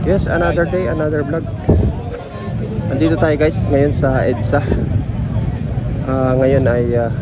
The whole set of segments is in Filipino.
Yes, another day, another vlog. Nandito tayo guys, ngayon sa EDSA. Ah, ngayon ay ah,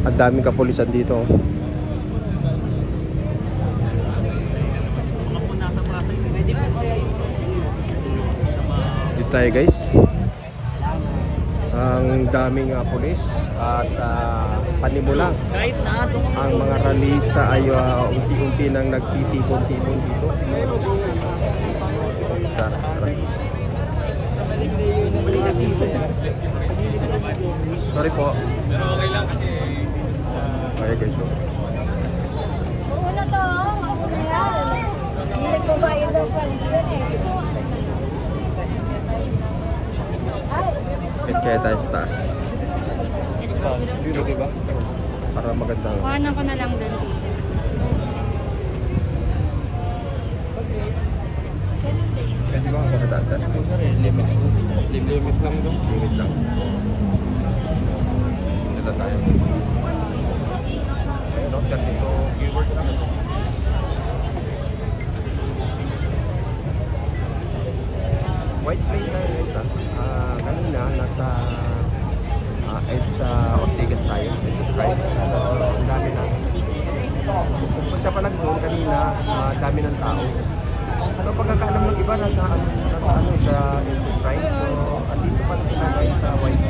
ang daming kapulisan dito. Dito tayo guys. Ang daming ah, pulis at ah, panimula. Ang mga ralisa ay ah, unti-unti nang nagtitipon-tipon dito. Tara, tara. Sorry po. Pero okay lang kasi Okay guys. So. Oo na to, ako na yan. Hindi nagbabayad ng pension eh. Kahit kaya tayo sa taas. Para magandang. kuhanan ko na lang dun. Kasi ba ako katatan? limit. Limit lang doon. Limit lang. Dito tayo. Ayun, kan dito keyword lang. White plate tayo guys ah. Kanina nasa ah, EDSA Ortigas tayo. EDSA Strike. Ang dami na. Kung siya pa lang doon kanina, ah, dami ng tao. Ano ng iba nasa nasa ano sa EDSA Strike. So, andito pa sila guys sa White.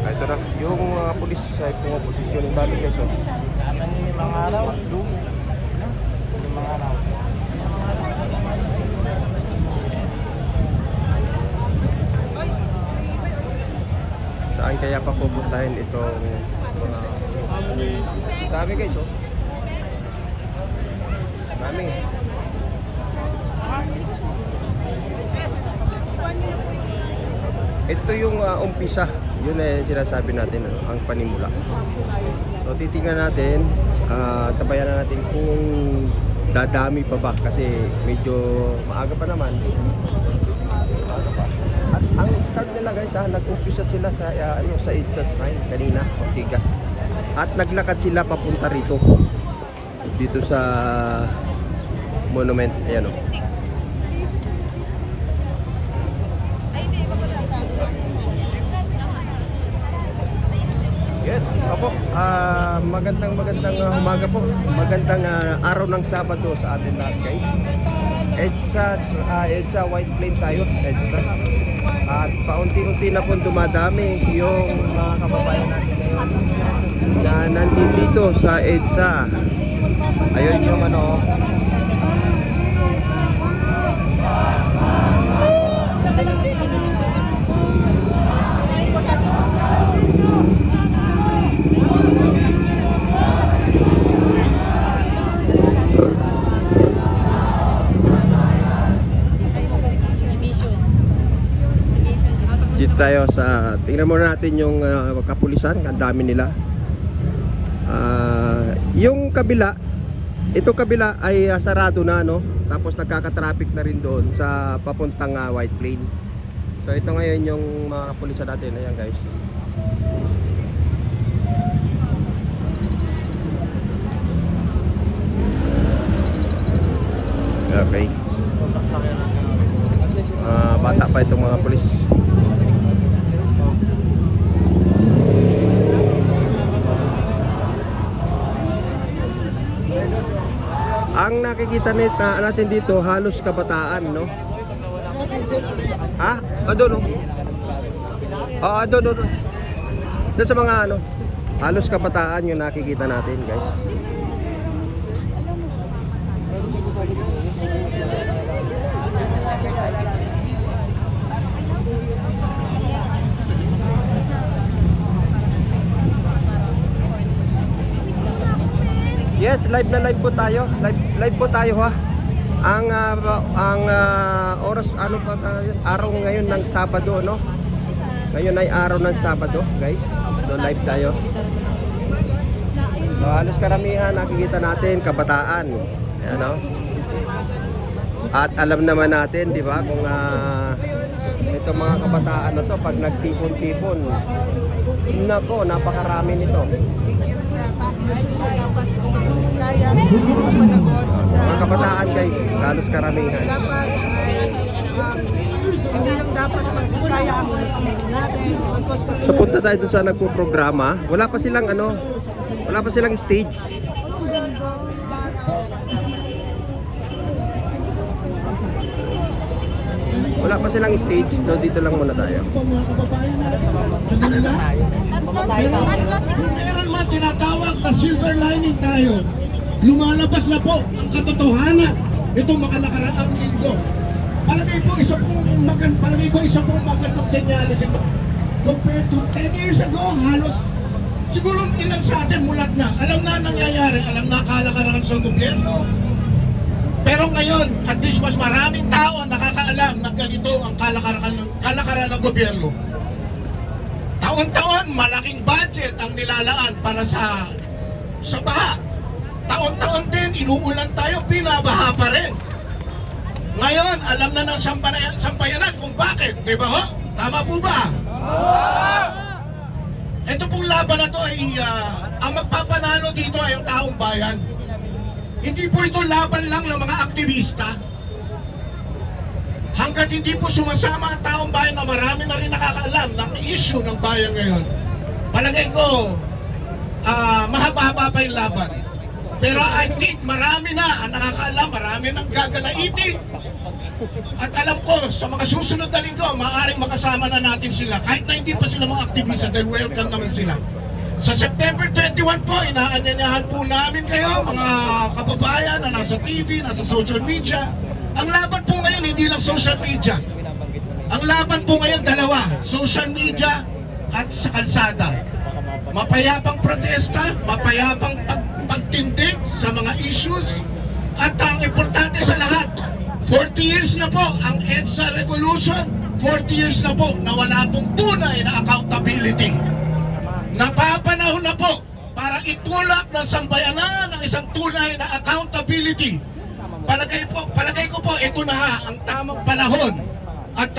Ah, ito na, yung mga pulis sa uh, posisyon ng dami guys. Oh. mga araw. mga araw. Saan kaya pa pupuntahin itong mga dami guys oh. Dami. Ito yung ah, umpisa. Yun eh sinasabi natin ano, ang panimula. So titingnan natin, ah, tabayan na natin kung dadami pa ba kasi medyo maaga pa naman. Guys ha, nag-umpisa sila sa ah, ano sa Edsa Shrine kanina, Ortigas. At naglakad sila papunta rito. Dito sa monument, ayan oh. Yes, opo. Ah, magandang magandang ah, umaga po. Magandang ah, araw ng Sabado sa atin lahat, guys. EDSA, uh, EDSA White Plain tayo, EDSA. At paunti-unti na po dumadami yung mga kababayan natin ngayon na nandito sa EDSA. Ayun yung ano, tayo sa tingnan muna natin yung ah, kapulisan ang dami nila. Ah, yung kabila ito kabila ay ah, sarado na no? Tapos nagkaka-traffic na rin doon sa papuntang ah, White Plain. So ito ngayon yung mga kapulisan natin. Ayan guys. Okay. Ah, bata pa itong mga pulis Ang nakikita nita natin dito halos kabataan, no? Ha? Ah, doon, no? Oo, doon, doon. doon. Sa mga ano, halos kabataan yung nakikita natin, guys. Yes, live na live po tayo. Live, live po tayo ha. Ang ah, ang ah, oras ano pa tayo? araw ngayon ng Sabado no. Ngayon ay araw ng Sabado, guys. So live tayo. So, halos karamihan nakikita natin kabataan. Ayan no. At alam naman natin, di ba, kung ah, ito mga kabataan na to pag nagtipon-tipon. Nako, napakarami nito. Dapat kung kaya mapanagot sa Mga kabataan guys, halos karamihan. dapat ay um, hindi lang dapat mag-diskaya ang munisipyo natin So punta tayo dun sa nagpo-programa. Wala pa silang ano, wala pa silang stage. Pa silang stage, so dito lang muna tayo. Six. Meron man tinatawag na silver lining tayo. Lumalabas na po ang katotohanan itong mga nakaraang linggo. Palagay ko isa pong magand palagay ko isa pong magandang senyales ito. Compared to 10 years ago, halos siguro ilan sa atin mulat na. Alam na ang nangyayari, alam na kalakaran sa gobyerno. Pero ngayon, at least mas maraming tao ang nakakaalam na ganito ang kalakaran, kalakaran ng gobyerno. Taon-taon, malaking budget ang nilalaan para sa sa baha. Taon-taon din, inuulan tayo, binabaha pa rin. Ngayon, alam na ng sampana- sampayanan kung bakit. Di ba ho? Tama po ba? Ito pong laban na to ay ah, ang magpapanalo dito ay ang taong bayan. Hindi po ito laban lang ng mga aktivista. Hanggat hindi po sumasama ang taong bayan na marami na rin nakakaalam ng issue ng bayan ngayon, palagay ko, ah, mahaba-haba pa yung laban. Pero I think marami na ang nakakaalam, marami nang gagalaitin. At alam ko, sa mga susunod na linggo, maaaring makasama na natin sila. Kahit na hindi pa sila mga aktivista, dahil welcome naman sila. Sa September 21 po, inaanyanyahan po namin kayo, mga kababayan na nasa TV, nasa social media. Ang laban po ngayon, hindi lang social media. Ang laban po ngayon, dalawa. Social media at sa kalsada. Mapayapang protesta, mapayapang pag pagtindig sa mga issues, at ang importante sa lahat, 40 years na po ang EDSA Revolution, 40 years na po na wala pong tunay na accountability. Napapanahon na po para itulak ng sambayanan ng isang tunay na accountability. Palagay po, palagay ko po ito na ha, ang tamang panahon. At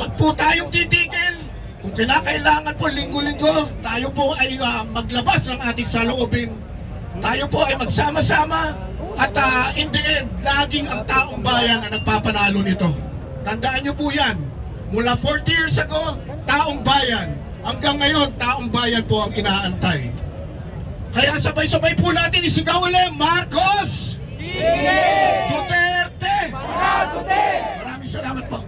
wag po tayong titigil. Kung kinakailangan po linggo-linggo, tayo po ay ah, maglabas ng ating saloobin. Tayo po ay magsama-sama at ah, in the end, laging ang taong bayan ang nagpapanalo nito. Tandaan niyo po yan. Mula 40 years ago, taong bayan. Hanggang ngayon, taong bayan po ang inaantay. Kaya sabay-sabay po natin isigaw ulit, Marcos! Duterte! Maraming salamat po.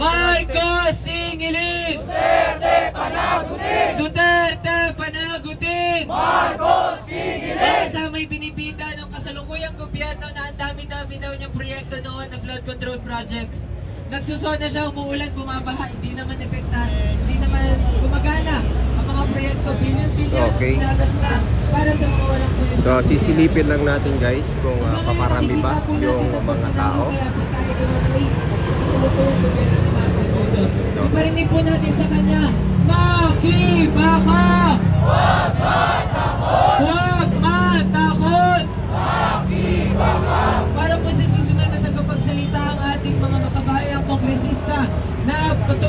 Marcos Singilin! Duterte panagutin! Duterte panagutin! Marcos Singilin! Kasama'y binibita ng kasalukuyang gobyerno na ang dami-dami daw niyang proyekto noon na flood control projects. Nagsusunod na siya, umuulan, bumabaha, hindi naman epekta, hindi naman gumagana ang mga proyekto, billion-billion Okay. ginagasta para sa mga walang pulis. So sisilipin lang natin guys kung ah, paparami ba yung mga tao. Iparinig po natin sa kanya, Makibaka! Huwag matakot! Huwag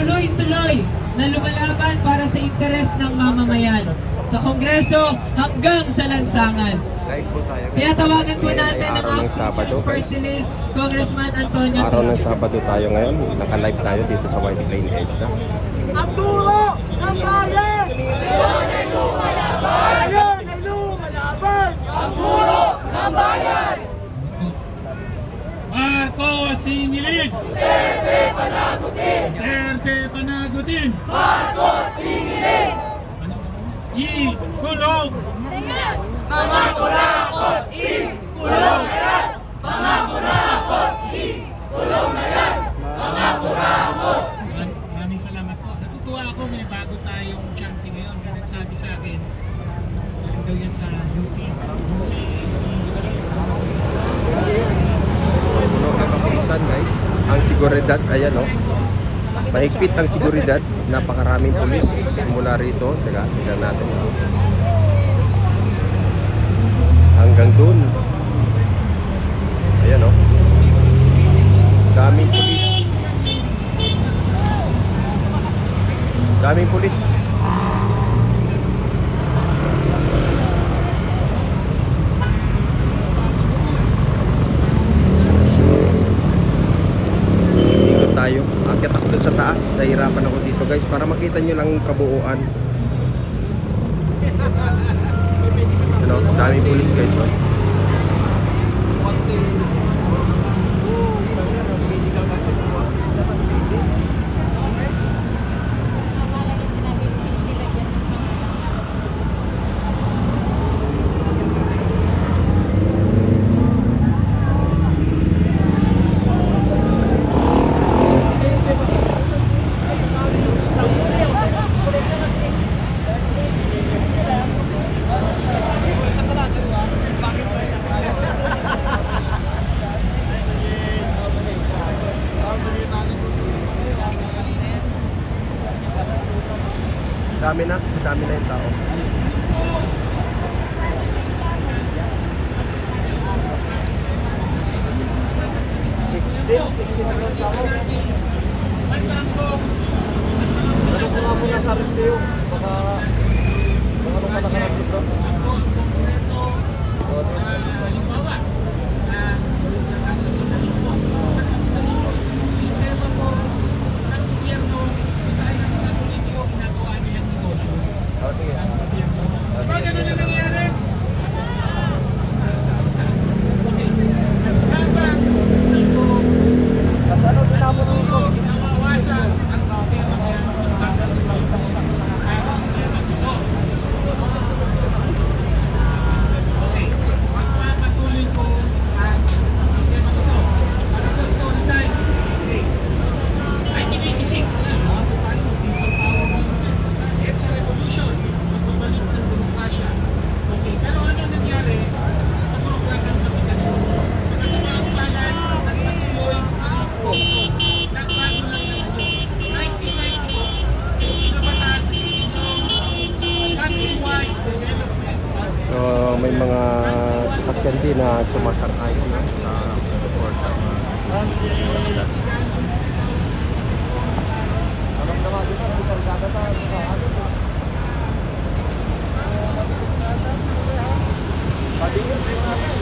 patuloy-tuloy na lumalaban para sa interes ng mamamayan sa kongreso hanggang sa lansangan. Kaya tawagan po natin ang guys. Party List, Congressman Antonio Araw ng. Sabado tayo ngayon. Naka-live tayo dito sa White Lane EDSA. ang dulo ng bayan! Ngayon ay lumalaban! Ngayon ay lumalaban! Ang dulo ng bayan! Marcos Singilin! Duterte panagutin! Duterte panagutin! Marcos Singilin! Ikulong! Maram- Maraming salamat po. Natutuwa ako may bago tayong chanting ngayon. May nagsabi sa akin, galing daw yan sa UP. Ang seguridad, ayan o. Mahigpit ang seguridad. Napakaraming pulis mula rito. Teka, tignan natin. ako dito guys para makita nyo lang kabuuan ano, daming pulis guys oh. may mga sasakyan din na sumasakay na suporta Thank you.